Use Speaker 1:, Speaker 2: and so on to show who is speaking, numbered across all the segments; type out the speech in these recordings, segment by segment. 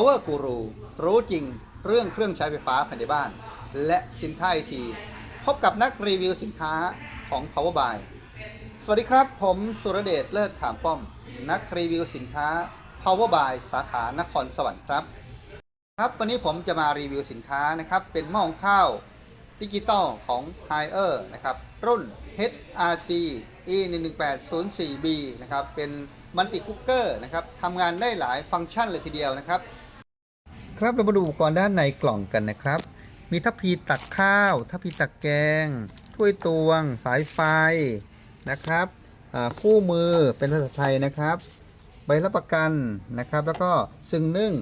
Speaker 1: Power Guru รู้จริงเรื่องเครื่องใช้ไฟฟ้าภายในบ้าน และสินค้าไอที พบกับนักรีวิวสินค้าของ Power Buy สวัสดีครับ ผมสุรเดชเลิศขามป้อม นักรีวิวสินค้า Power Buy สาขานครสวรรค์ครับ ครับ วันนี้ผมจะมารีวิวสินค้านะครับ เป็นหม้อหุงข้าวดิจิตอลของ h i e r นะครับ รุ่น HRC E11804B นะครับ เป็นมัลติคุกเกอร์นะครับทำงานได้หลายฟังก์ชันเลยทีเดียวนะครับ ครับเรามาดูอุปกรณ์ด้านในกล่องกันนะครับ มีทัพพีตักข้าว ทัพพีตักแกง ถ้วยตวง สายไฟนะครับคู่มือเป็นภาษาไทยนะครับ ใบรับประกันนะครับ แล้วก็ซึ่งนึ่ง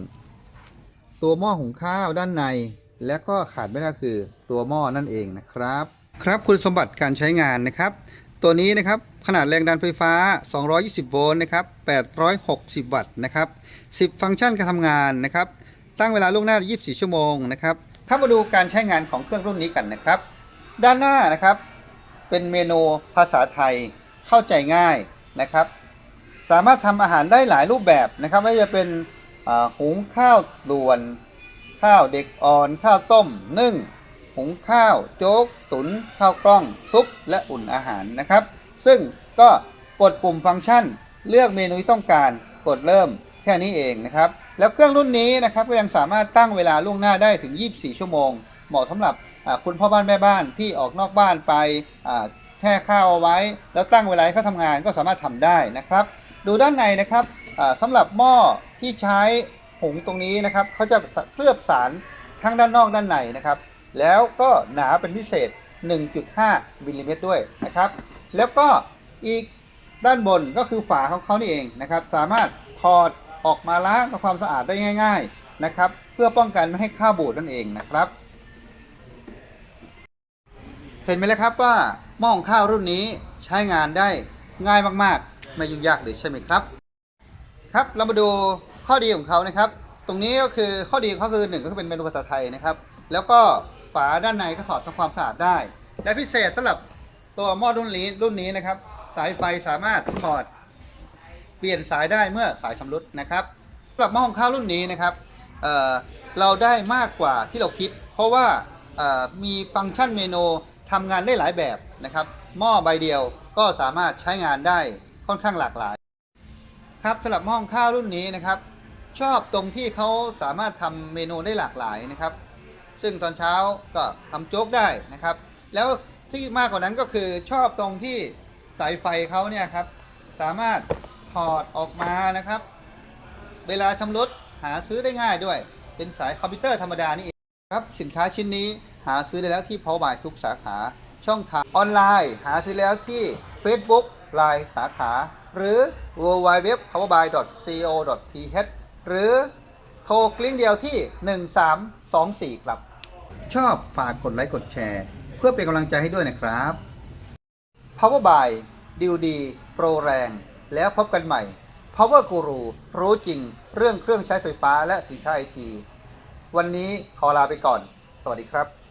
Speaker 1: ตัวหม้อหุงข้าวด้านใน และก็ขาดไม่ได้คือตัวหม้อนั่นเองนะครับ ครับคุณสมบัติการใช้งานนะครับ ตัวนี้นะครับขนาดแรงดันไฟฟ้า 220 โวลต์นะครับ 860 วัตต์นะครับ 10 ฟังก์ชันการทำงานนะครับ ตั้งเวลาล่วงหน้า 24 ชั่วโมงนะครับถ้ามาดูการใช้งานของเครื่องรุ่นนี้กันนะครับ ด้านหน้านะครับเป็นเมนูภาษาไทยเข้าใจง่ายนะครับ สามารถทำอาหารได้หลายรูปแบบนะครับไม่ว่าจะเป็นหุงข้าวด่วน ข้าวเด็กอ่อน ข้าวต้มนึ่งหุงข้าวโจ๊ก ตุนข้าวกล้อง ซุป และอุ่นอาหารนะครับ ซึ่งก็กดปุ่มฟังก์ชัน เลือกเมนูที่ต้องการกดเริ่ม แค่นี้เองนะครับ แล้วเครื่องรุ่นนี้นะครับก็ยังสามารถตั้งเวลาล่วงหน้าได้ถึง 24 ชั่วโมง เหมาะสำหรับคุณพ่อบ้านแม่บ้านที่ออกนอกบ้านไปแช่ข้าวเอาไว้ แล้วตั้งเวลาให้เขาทำงานก็สามารถทำได้นะครับ ดูด้านในนะครับอ่าสำหรับหม้อที่ใช้หุงตรงนี้นะครับเขาจะเคลือบสารทั้งด้านนอกด้านในนะครับ แล้วก็หนาเป็นพิเศษ 1.5มิลลิเมตรด้วยนะครับ แล้วก็อีกด้านบนก็คือฝาของเขานี่เองนะครับ สามารถถอด ออกมาล้างทำความสะอาดได้ง่าย ๆนะครับ เพื่อป้องกันไม่ให้ข้าวบูดนั่นเองนะครับ เห็นไหมแล้วครับว่าหม้อหุงข้าวรุ่นนี้ใช้งานได้ง่ายมากๆ ไม่ยุ่งยากเลยใช่ไหมครับ ครับเรามาดูข้อดีของเขานะครับ ตรงนี้ก็คือข้อดีของเขาคือหนึ่งก็คือเป็นเมนูภาษาไทยนะครับ แล้วก็ฝาด้านในก็ถอดทำความสะอาดได้ และพิเศษสำหรับตัวหม้อรุ่นนี้รุ่นนี้นะครับ สายไฟสามารถถอด ลี่ยนสายได้เมื่อสายชำรุดนะครับสำหรับหม้อหุงข้าวรุ่นนี้นะครับเเราได้มากกว่าที่เราคิด เพราะว่ามีฟังก์ชันเมนูทำงานได้หลายแบบนะครับหม้อใบเดียวก็สามารถใช้งานได้ค่อนข้างหลากหลาย ครับสำหรับหม้อหุงข้าวรุ่นนี้นะครับ ชอบตรงที่เขาสามารถทำเมนูได้หลากหลายนะครับ ซึ่งตอนเช้าก็ทำโจ๊กได้นะครับ แล้วที่มากกว่านั้นก็คือชอบตรงที่สายไฟเขาเนี่ยครับสามารถ ถอดออกมานะครับ เวลาชำรุดหาซื้อได้ง่ายด้วย เป็นสายคอมพิวเตอร์ธรรมดานี่เองครับสินค้าชิ้นนี้หาซื้อได้แล้วที่ Power by ทุกสาขาช่องทางออนไลน์ หาซื้อแล้วที่ Facebook Line สาขา หรือ www.powerbuy.co.th หรือโทรกลิ้งเดียวที่ 1324 ครับ ชอบฝากกดไลค์กดแชร์ เพื่อเป็นกำลังใจให้ด้วยนะครับ Power by ดิวดี โปรแรง แล้วพบกันใหม่ Power Guru รู้จริงเรื่องเครื่องใช้ไฟฟ้าและสินค้าไอที วันนี้ขอลาไปก่อน สวัสดีครับ